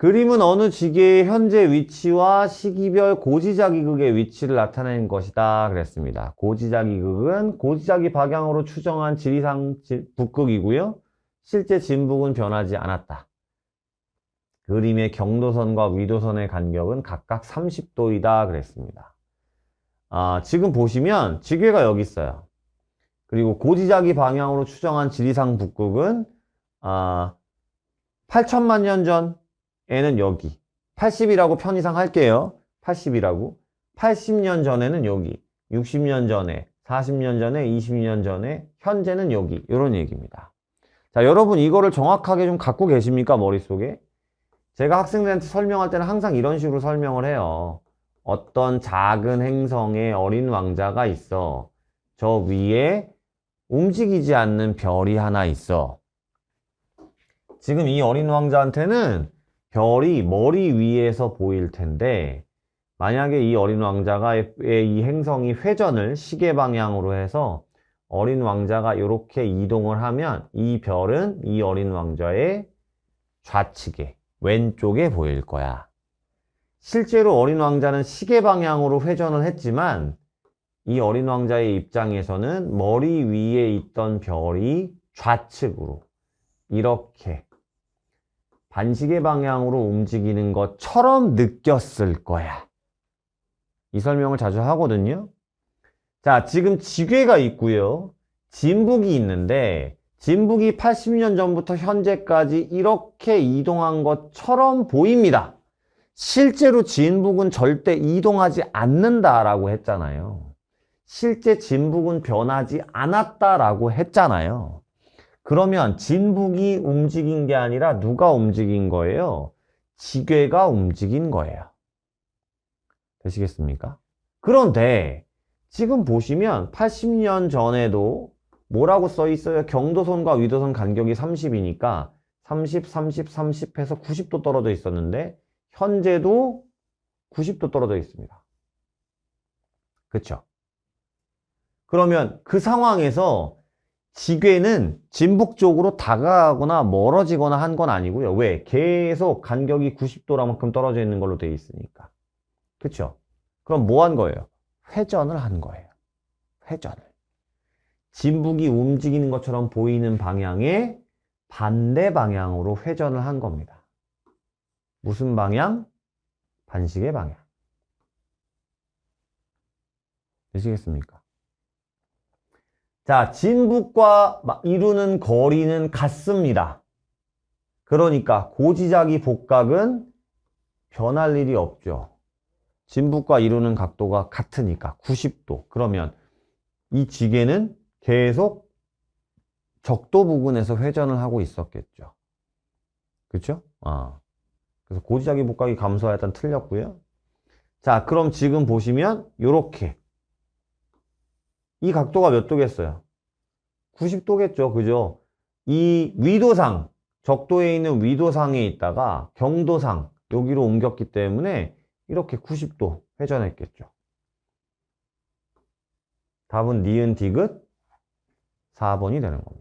그림은 어느 지계의 현재 위치와 시기별 고지자기극의 위치를 나타내는 것이다 그랬습니다. 고지자기극은 고지자기 방향으로 추정한 지리상 지- 북극이고요. 실제 진북은 변하지 않았다. 그림의 경도선과 위도선의 간격은 각각 30도이다 그랬습니다. 아, 지금 보시면 지괴가 여기 있어요. 그리고 고지자기 방향으로 추정한 지리상 북극은 아, 8천만 년 전 에는 여기 80이라고 편의상 할게요. 80이라고 80년 전에는 여기 60년 전에 40년 전에 20년 전에 현재는 여기 이런 얘기입니다. 자 여러분 이거를 정확하게 좀 갖고 계십니까 머릿속에? 제가 학생들한테 설명할 때는 항상 이런 식으로 설명을 해요. 어떤 작은 행성에 어린 왕자가 있어. 저 위에 움직이지 않는 별이 하나 있어. 지금 이 어린 왕자한테는 별이 머리 위에서 보일 텐데, 만약에 이 어린 왕자가 이 행성이 회전을 시계 방향으로 해서 어린 왕자가 이렇게 이동을 하면 이 별은 이 어린 왕자의 좌측에, 왼쪽에 보일 거야. 실제로 어린 왕자는 시계 방향으로 회전을 했지만 이 어린 왕자의 입장에서는 머리 위에 있던 별이 좌측으로 이렇게 반시계 방향으로 움직이는 것처럼 느꼈을 거야. 이 설명을 자주 하거든요. 자, 지금 지괴가 있고요. 진북이 있는데 진북이 80년 전부터 현재까지 이렇게 이동한 것처럼 보입니다. 실제로 진북은 절대 이동하지 않는다라고 했잖아요. 실제 진북은 변하지 않았다라고 했잖아요. 그러면 진북이 움직인 게 아니라 누가 움직인 거예요? 지괴가 움직인 거예요. 되시겠습니까? 그런데 지금 보시면 80년 전에도 뭐라고 써 있어요? 경도선과 위도선 간격이 30이니까 30, 30, 30 해서 90도 떨어져 있었는데 현재도 90도 떨어져 있습니다. 그쵸? 그러면 그 상황에서 지괴는 진북 쪽으로 다가가거나 멀어지거나 한 건 아니고요. 왜? 계속 간격이 90도라만큼 떨어져 있는 걸로 되어 있으니까. 그쵸? 그럼 뭐 한 거예요? 회전을 한 거예요. 회전을. 진북이 움직이는 것처럼 보이는 방향에 반대 방향으로 회전을 한 겁니다. 무슨 방향? 반시계 방향. 되시겠습니까? 자, 진북과 마- 이루는 거리는 같습니다. 그러니까 고지자기 복각은 변할 일이 없죠. 진북과 이루는 각도가 같으니까 90도. 그러면 이 지게는 계속 적도 부근에서 회전을 하고 있었겠죠. 그렇죠? 아. 그래서 고지자기 복각이 일단 틀렸고요. 자, 그럼 지금 보시면 요렇게 이 각도가 몇 도겠어요? 90도겠죠. 그죠? 이 위도상, 적도에 있는 위도상에 있다가 경도상 여기로 옮겼기 때문에 이렇게 90도 회전했겠죠. 답은 니은 디귿 4번이 되는 겁니다.